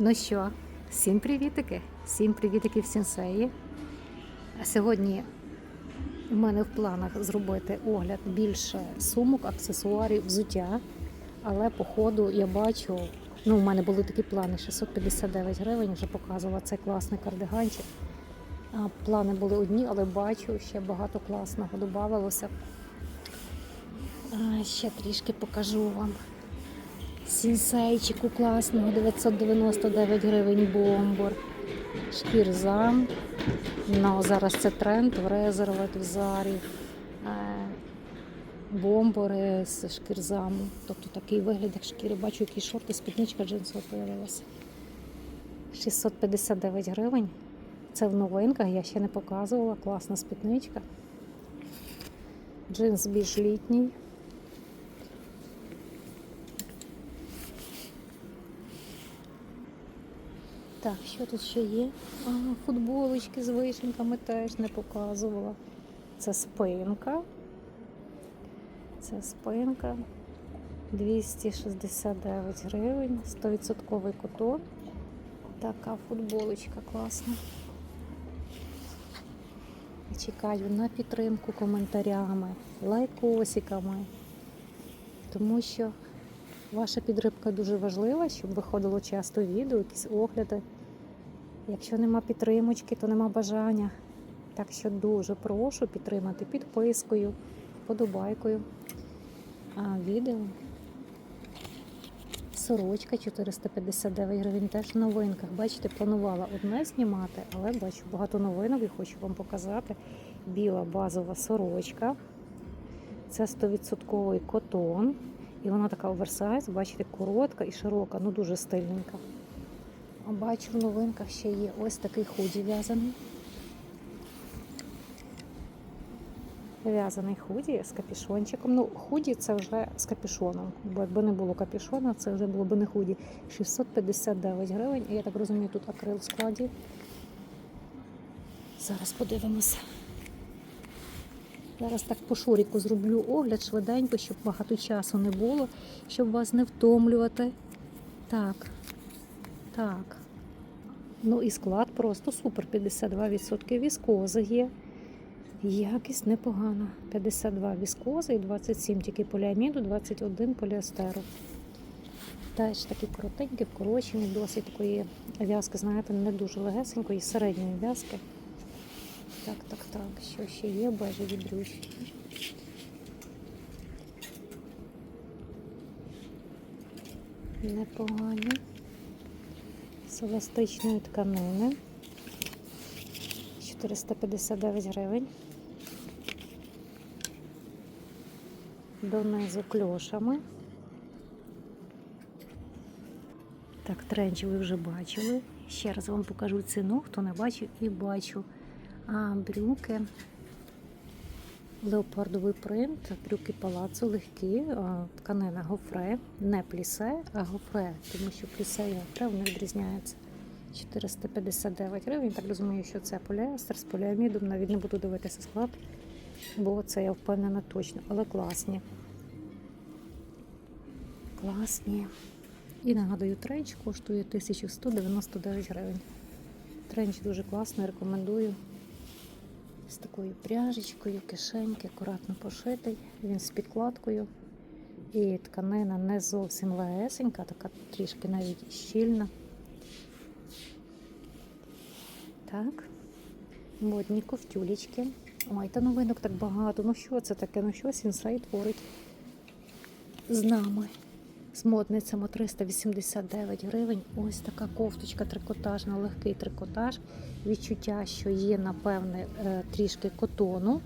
Ну що, всім привітики, всім привітики в сенсеї. Сьогодні у мене в планах зробити огляд більше сумок, аксесуарів, взуття. Але по ходу я бачу, ну у мене були такі плани 659 гривень, вже показувала цей класний кардиганчик. Плани були одні, але бачу, ще багато класного додавалося. Ще трішки покажу вам. Сінсейчику класного 999 гривень бомбор. Шкірзам. Ну, зараз це тренд в резервет, в зарі. Е, Бомбори з шкірзаму. Тобто такий вигляд, як шкіри. Бачу, які шорти, спідничка джинсова появилася. 659 гривень. Це в новинках, я ще не показувала. Класна спідничка. Джинс більш літній. Так, що тут ще є? А, футболочки з вишеньками теж не показувала. Це спинка. Це спинка. 269 гривень, 100% котон. Така футболочка класна. Чекаю на підтримку коментарями, лайкосиками, тому що Ваша підтримка дуже важлива, щоб виходило часто відео, якісь огляди. Якщо нема підтримочки, то нема бажання. Так що дуже прошу підтримати підпискою, вподобайкою. А відео. Сорочка 459 гривень теж в новинках. Бачите, планувала одне знімати, але бачу багато новинок і хочу вам показати. Біла базова сорочка. Це 100% котон. І вона така оверсайз, бачите, коротка і широка, ну дуже стильненька. Бачу в новинках ще є ось такий худі в'язаний. В'язаний худі з капюшончиком. Ну, худі це вже з капюшоном. Бо якби не було капюшона, це вже було б не худі. 659 гривень. І я так розумію, тут акрил в складі. Зараз подивимося. Зараз так по шоріку зроблю огляд швиденько, щоб багато часу не було, щоб вас не втомлювати. Так, так. Ну і склад просто супер. 52% віскози є. Якість непогана. 52 віскози і 27 тільки поліаміду, 21 поліестеру. Теж такі коротенькі, вкорочені, досить такої в'язки, знаєте, не дуже легесенької, середньої в'язки. Так, так, так, що ще є бежеві брючки. Непогані. З еластичної тканини. 459 гривень. Донизу кльошами. Так, тренчі ви вже бачили. Ще раз вам покажу ціну, хто не бачив і бачу. А брюки, леопардовий принт, брюки палацу легкі, тканина гофре, не плісе, а гофре, тому що плісе і гофре вони відрізняються. 459 гривень. Так розумію, що це поліестер з поліамідом. Навіть не буду дивитися склад, бо це я впевнена точно, але класні. Класні. І нагадую, тренч коштує 1199 гривень. Тренч дуже класний, рекомендую з такою пряжечкою, кишеньки, акуратно пошитий. Він з підкладкою. І тканина не зовсім легесенька, така трішки навіть щільна. Так, модні ковтюлечки. Ой, та новинок так багато. Ну що це таке? Ну що Сінсей творить з нами? З модницями 389 гривень. Ось така кофточка трикотажна, легкий трикотаж. Відчуття, що є, напевне, е, трішки котону,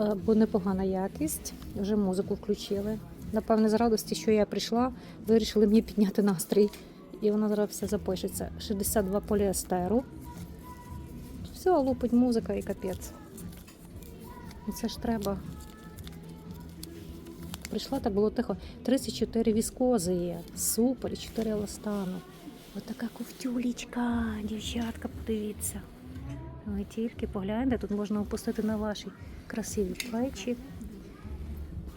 Е, бо непогана якість. Вже музику включили. Напевне, з радості, що я прийшла, вирішили мені підняти настрій. І вона зараз все запишеться. 62 поліестеру. Все, лупить музика і капець. Це ж треба. Прийшла, так було тихо. 34 віскози є. Супер, і 4 еластану. Отака ковтюлічка, дівчатка, подивіться. Ви тільки погляньте, тут можна опустити на ваші красиві плечі.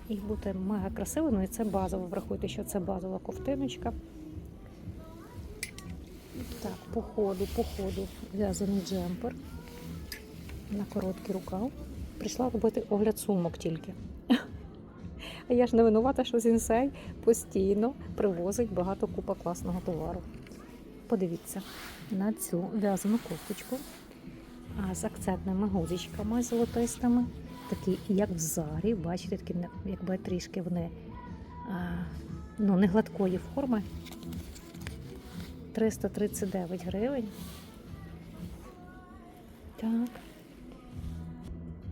І бути мега красивими. І це базово. Врахуйте, що це базова ковтиночка. Так, по ходу, по ходу в'язаний джемпер на короткий рукав. Прийшла робити огляд сумок тільки. Я ж не винувата, що Сінсей постійно привозить багато купа класного товару. Подивіться на цю в'язану кофточку з акцентними гузичками золотистими. Такі, як в зарі, бачите, такі якби трішки вони ну, не гладкої форми. 339 гривень. Так.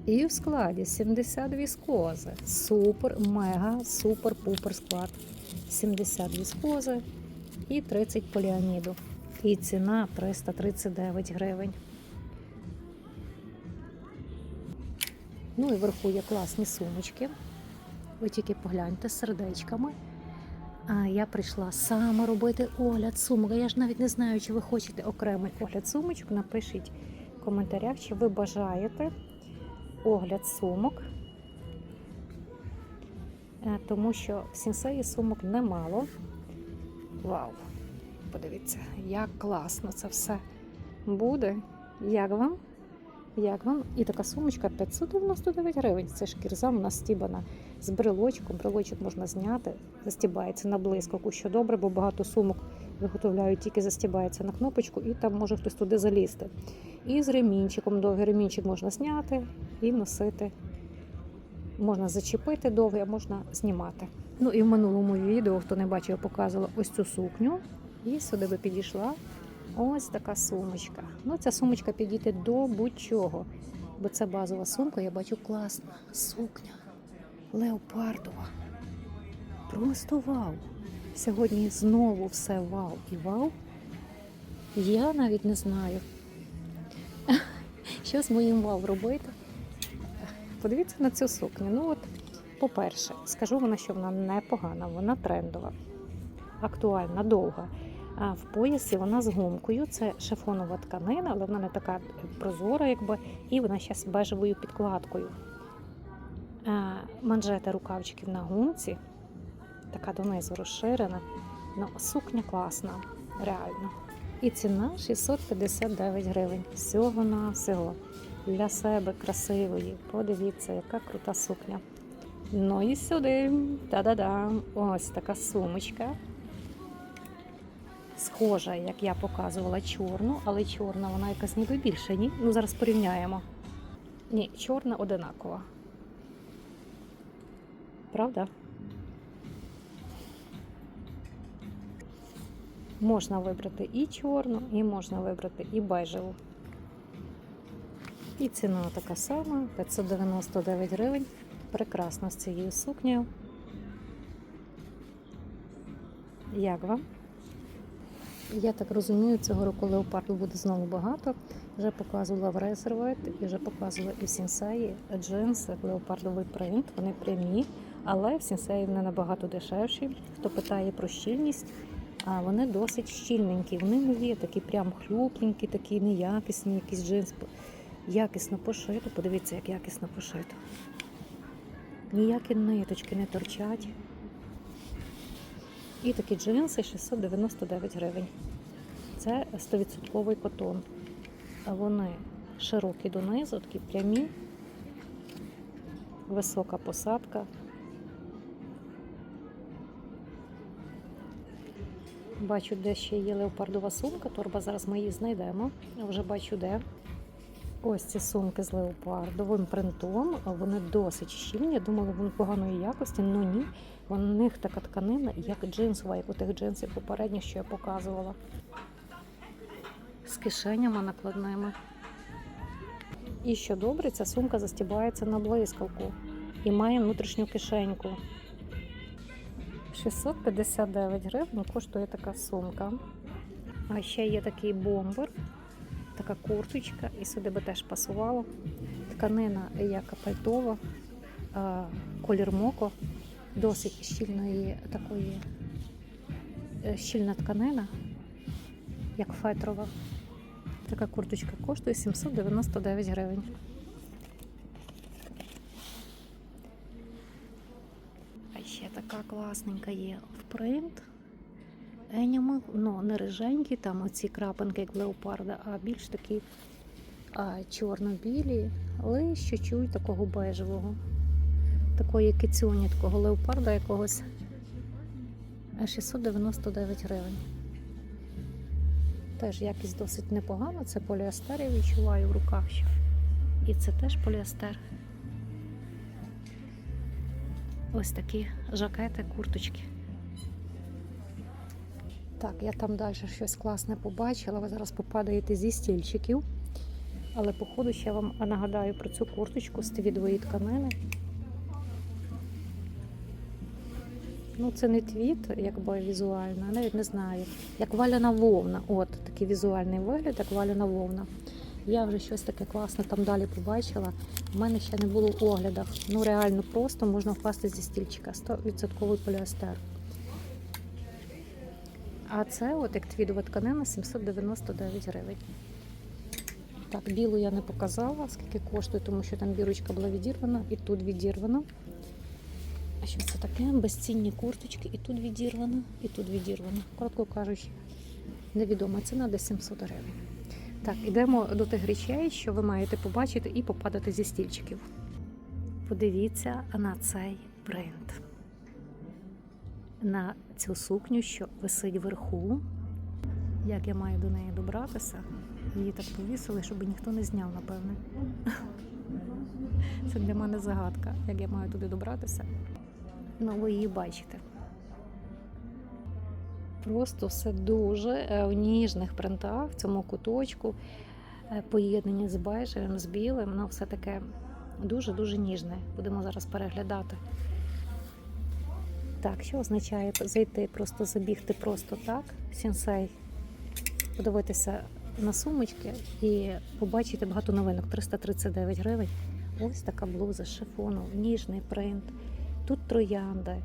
І в складі 70 віскози. Супер, мега, супер-пупер склад. 70 віскози і 30 поліаміду. І ціна 339 гривень. Ну і вверху є класні сумочки. Ви тільки погляньте з сердечками. А я прийшла саме робити огляд сумок. Я ж навіть не знаю, чи ви хочете окремий огляд сумочок. Напишіть в коментарях, чи ви бажаєте огляд сумок. Е, Тому що в сінсеї сумок немало. Вау! Подивіться, як класно це все буде. Як вам? Як вам? І така сумочка 599 гривень. Це ж кірза у нас стібана з брелочком. Брелочок можна зняти, застібається на блискавку, що добре, бо багато сумок виготовляють, тільки застібається на кнопочку, і там може хтось туди залізти. І з ремінчиком довгий ремінчик можна зняти і носити. Можна зачепити довгий, а можна знімати. Ну і в минулому відео, хто не бачив, я показувала ось цю сукню. І сюди би підійшла ось така сумочка. Ну, ця сумочка підійде до будь-чого. Бо це базова сумка, я бачу класна сукня. Леопардова. Просто вау. Сьогодні знову все вау і вау. Я навіть не знаю, що з моїм вау робити. Подивіться на цю сукню. Ну от, по-перше, скажу вона, що вона непогана, вона трендова, актуальна, довга. А в поясі вона з гумкою. Це шифонова тканина, але вона не така прозора, якби, і вона ще з бежевою підкладкою. Манжети рукавчиків на гумці, така донизу розширена. Ну, сукня класна, реально. І ціна 659 гривень. Всього на всього. Для себе красивої. Подивіться, яка крута сукня. Ну і сюди. Та-да-да. Ось така сумочка. Схожа, як я показувала, чорну, але чорна вона якась ніби більше, ні? Ну зараз порівняємо. Ні, чорна одинакова. Правда? Можна вибрати і чорну, і можна вибрати і бежеву. І ціна така сама 599 гривень. Прекрасно з цією сукнею. Як вам? Я так розумію, цього року леопарду буде знову багато. Вже показувала в Резервет і вже показувала і в Сінсеї джинси, леопардовий принт. Вони прямі, але в Сінсеї вони набагато дешевші. Хто питає про щільність, а вони досить щільненькі. Вони не є такі прям хлюпленькі, такі неякісні, якісь джинси. Якісно пошито. Подивіться, як якісно пошито. Ніякі ниточки не торчать. І такі джинси 699 гривень. Це 100% котон. Вони широкі донизу, такі прямі, висока посадка. Бачу, де ще є леопардова сумка, торба зараз ми її знайдемо. Я вже бачу де. Ось ці сумки з леопардовим принтом. Вони досить щільні. Я думала, вони поганої якості, але ні. У них така тканина, як джинсова, як у тих джинсів попередніх, що я показувала. З кишенями накладними. І що добре, ця сумка застібається на блискавку і має внутрішню кишеньку. 659 гривень коштує така сумка. А ще є такий бомбер, така курточка, і сюди би теж пасувало. Тканина як пальтова, колір моко, досить щільної такої е, щільна тканина, як фетрова. Така курточка коштує 799 гривень. А ще така класненька є в принт. енімал, ну не риженькі, там оці крапинки, як в леопарда, а більш такі чорно-білі, але ще чуть такого бежевого. Такої кицюні, такого леопарда якогось. 699 гривень. Теж якість досить непогана. Це поліестер, я відчуваю в руках ще. І це теж поліестер. Ось такі жакети, курточки. Так, я там далі щось класне побачила. Ви зараз попадаєте зі стільчиків. Але походу ще вам нагадаю про цю курточку з твідової тканини. Ну, це не твіт, якби візуально, я навіть не знаю. Як валяна вовна. От такий візуальний вигляд, як валяна вовна. Я вже щось таке класне там далі побачила. У мене ще не було в оглядах. Ну реально просто можна впасти зі стільчика. 100% поліестер. А це, от як твідова тканина, 799 гривень. Так, білу я не показала, скільки коштує, тому що там бірочка була відірвана і тут відірвана. А що це таке? Безцінні курточки, і тут відірвано, і тут відірвано. Коротко кажучи, невідома ціна десь 700 гривень. Так, ідемо до тих речей, що ви маєте побачити і попадати зі стільчиків. Подивіться на цей принт. На цю сукню, що висить вверху. Як я маю до неї добратися? Її так повісили, щоб ніхто не зняв, напевне. Це для мене загадка, як я маю туди добратися. Ну, ви її бачите. Просто все дуже е, в ніжних принтах в цьому куточку, е, поєднання з бежевим, з білим, воно все таке дуже-дуже ніжне. Будемо зараз переглядати. Так, що означає зайти, просто забігти просто так, сенсей, подивитися на сумочки і побачити багато новинок. 339 гривень. Ось така блуза з шифону, ніжний принт. Тут троянди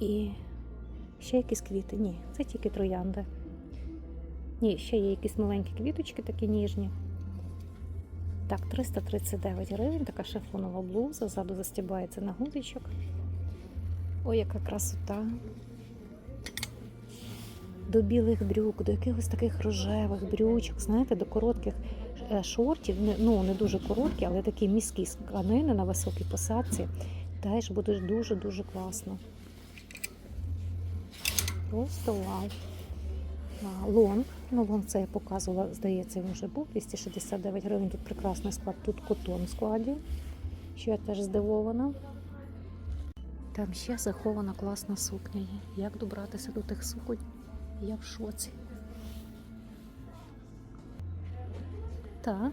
і ще якісь квіти. Ні, це тільки троянди. Ні, ще є якісь маленькі квіточки, такі ніжні. Так, 339 гривень, така шифонова блуза, ззаду застібається на гудочок. Ой, яка красота. До білих брюк, до якихось таких рожевих брючок, знаєте, до коротких е, шортів, ну не дуже короткі, але такі міські тканини на високій посадці. Теж буде дуже-дуже класно. Просто вау. Лонг. Ну, лонг це я показувала, здається, він вже був. 269 гривень. Тут прекрасний склад, тут котон в складі, що я теж здивована. Там ще захована класна сукня є. Як добратися до тих суконь? Я в шоці. Так,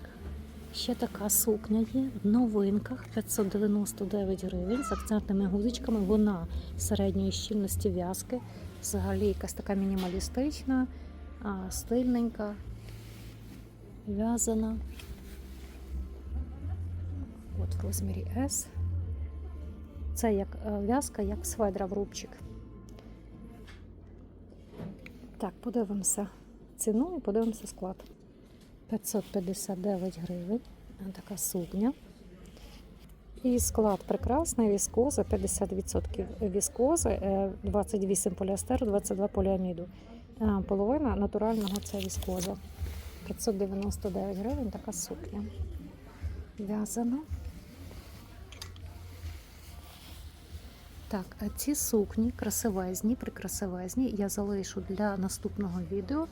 ще така сукня є в новинках 599 гривень з акцентними гузичками. Вона середньої щільності в'язки. Взагалі якась така мінімалістична, стильненька, в'язана. От в розмірі S. Це як е, в'язка, як сведра в рубчик. Так, подивимося ціну і подивимося склад. 559 гривень. Така сукня. І склад прекрасний, віскоза, 50% віскози, е, 28 поліестеру, 22 поліаміду. Половина натурального це віскоза. 599 гривень така сукня. В'язана. Так, а ці сукні красивезні, прикрасивезні. Я залишу для наступного відео.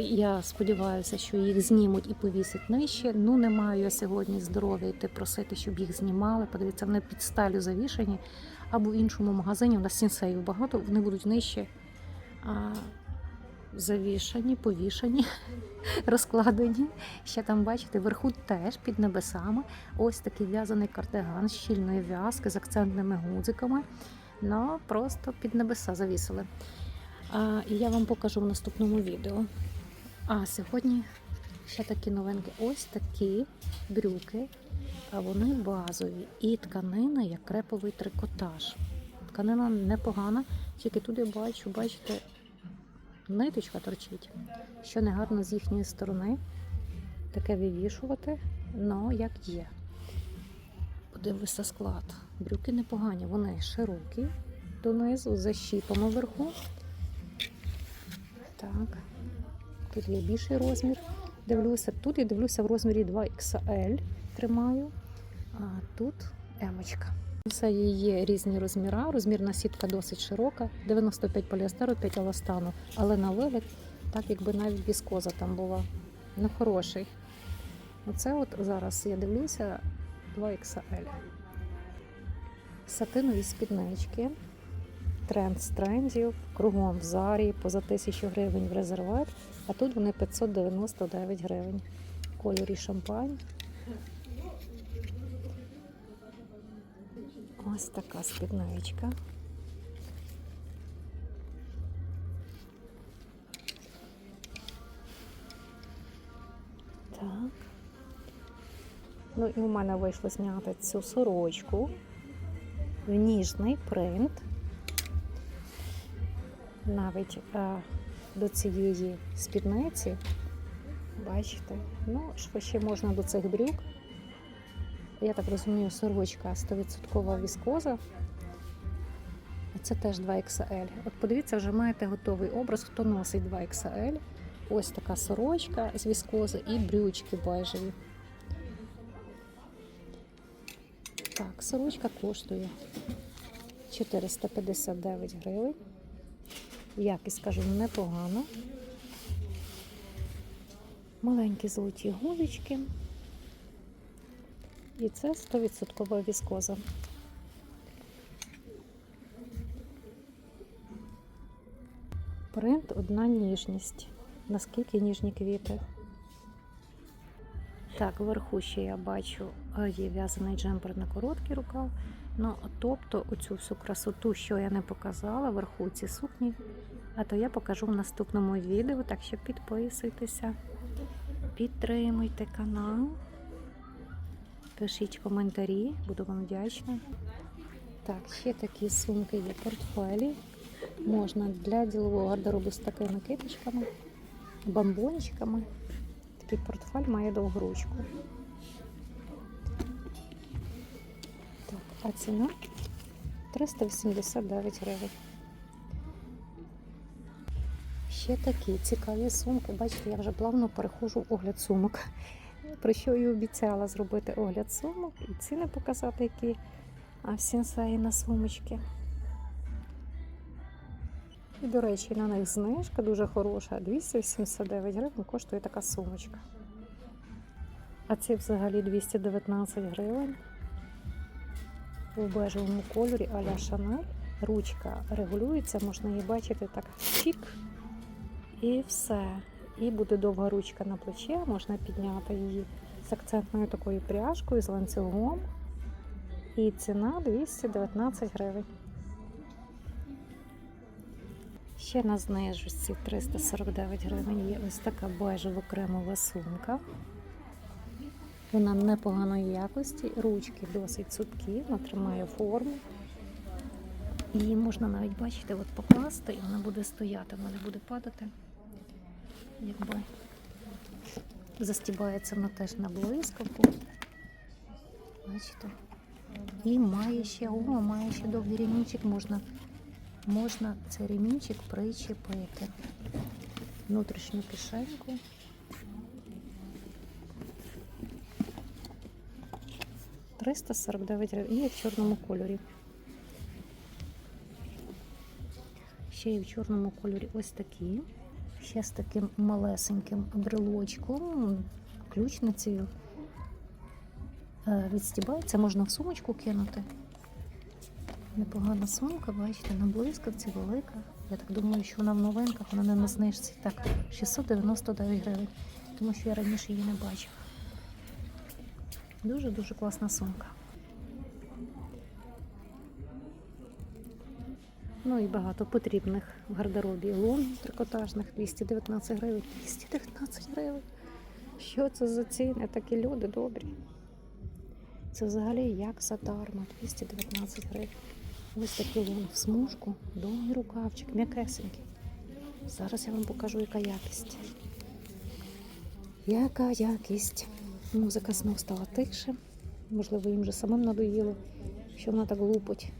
Я сподіваюся, що їх знімуть і повісять нижче. Ну, не маю я сьогодні здоров'я йти просити, щоб їх знімали. Подивіться, вони під сталю завішані. Або в іншому магазині. У нас сінсеїв багато, вони будуть нижче а, завішані, повішані, розкладені. Ще там, бачите, вверху теж під небесами. Ось такий в'язаний кардиган з щільної в'язки з акцентними гудзиками. Ну, просто під небеса завісили. І я вам покажу в наступному відео. А сьогодні ще такі новинки. Ось такі брюки, а вони базові. І тканина як креповий трикотаж. Тканина непогана, тільки тут я бачу, бачите, ниточка торчить, що не гарно з їхньої сторони. Таке вивішувати, але як є. Подивися склад. Брюки непогані, вони широкі донизу, защіпано вверху. Так. Тут є більший розмір. Дивлюся. Тут я дивлюся в розмірі 2XL тримаю, а тут емочка. Це є різні розміри. Розмірна сітка досить широка, 95 поліестеру, 5 еластану. Але на вигляд, так якби навіть віскоза там була. Ну, хороший. Оце от зараз я дивлюся 2XL. Сатинові спіднички. Тренд з трендів, кругом в зарі, поза 1000 гривень в резерват, а тут вони 599 гривень. В кольорі шампань. Ось така спідничка. Так. Ну і у мене вийшло зняти цю сорочку в ніжний принт. Навіть е, до цієї спідниці, бачите, ну, що ще можна до цих брюк. Я так розумію, сорочка 100% віскоза. Це теж 2XL. От подивіться, вже маєте готовий образ, хто носить 2XL. Ось така сорочка з віскози і брючки бежеві. Так, сорочка коштує 459 гривень. Якість, скажу, непогано. Маленькі золоті гулечки. І це 100% віскоза. Принт одна ніжність. Наскільки ніжні квіти. Так, вверху ще я бачу е, є в'язаний джемпер на короткий рукав. Ну, тобто оцю всю красоту, що я не показала, вверху ці сукні, а то я покажу в наступному відео. Так що підписуйтеся, підтримуйте канал, пишіть коментарі, буду вам вдячна. Так, ще такі сумки є портфелі. Можна для ділового гардеробу з такими киточками, бомбончиками. Такий портфель має довгу ручку. А ціна 389 гривень. Ще такі цікаві сумки. Бачите, я вже плавно переходжу в огляд сумок. Про що і обіцяла зробити огляд сумок і ціни показати, які а в сенсеї на сумочки. І, до речі, на них знижка дуже хороша. 289 гривень коштує така сумочка. А ці взагалі 219 гривень. У бежевому кольорі а-ля Шанель. Ручка регулюється, можна її бачити так чік. І все. І буде довга ручка на плече, можна підняти її з акцентною такою пряжкою, з ланцюгом. І ціна 219 гривень. Ще на знижці 349 гривень є ось така бежева кремова сумка. Вона непоганої якості, ручки досить цупкі, вона тримає форму. Її можна навіть бачите, от покласти, і вона буде стояти, вона не буде падати. Якби застібається вона теж на блискавку. Бачите? І має ще, о, має ще довгий ремінчик, можна можна цей ремінчик причепити. Внутрішню кишеньку. Триста сорок дев'ять гривень. І в чорному кольорі. Ще й в чорному кольорі ось такі. Ще з таким малесеньким брелочком, ключницею. Відстібається, можна в сумочку кинути. Непогана сумка, бачите, на блискавці велика. Я так думаю, що вона в новинках, вона не на знижці. Так, 699 гривень, тому що я раніше її не бачила. Дуже-дуже класна сумка. Ну і багато потрібних в гардеробі лон трикотажних 219 гривень. 219 гривень. Що це за ціни? Такі люди добрі. Це взагалі як задарма, 219 гривень. Ось такий лон в смужку, довгий рукавчик, м'якесенький. Зараз я вам покажу, яка якість. Яка якість? Музика знов стала тихше. Можливо, їм вже самим надоїло, що вона так лупить.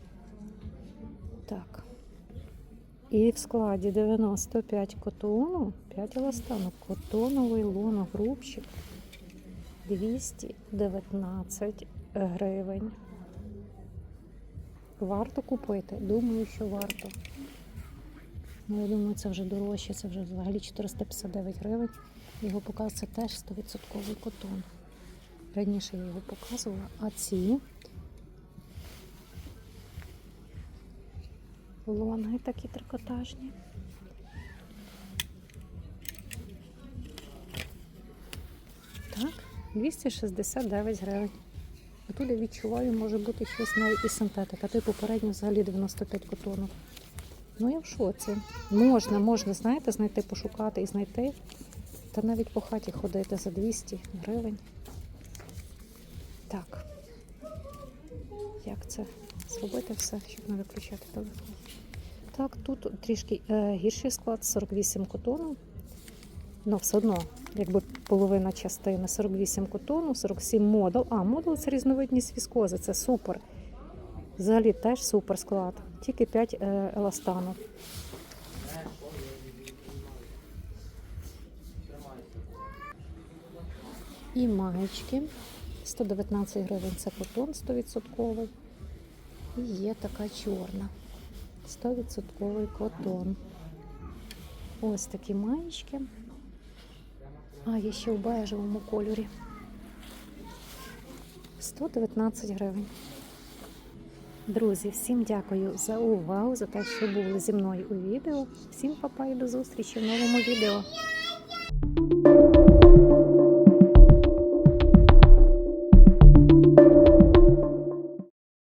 Так. І в складі 95 котону, 5 еластанок, котоновий лоногрупчик 219 гривень. Варто купити? Думаю, що варто. Ну, я думаю, це вже дорожче, це вже взагалі 459 гривень. Його показ це теж 100% котон. Раніше я його показувала, а ці лонги такі трикотажні. Так, 269 гривень. А тут я відчуваю, може бути щось навіть і синтетика. Той попередньо взагалі 95 котонок. Ну я в шоці. Можна, можна, знаєте, знайти, пошукати і знайти. Та навіть по хаті ходити за 200 гривень. Так. Як це зробити все, щоб не виключати телефон? Так, тут трішки е, гірший склад 48 котону. Ну, все одно, якби половина частини 48 котону, 47 модул. А, модул це різновидність віскози, це супер. Взагалі теж супер склад. Тільки 5 е, еластанок. І маєчки. 119 гривень це котон 100%. І є така чорна. 100% котон. Ось такі маєчки. А, є ще в бежевому кольорі. 119 гривень. Друзі, всім дякую за увагу, за те, що були зі мною у відео. Всім папа і до зустрічі в новому відео.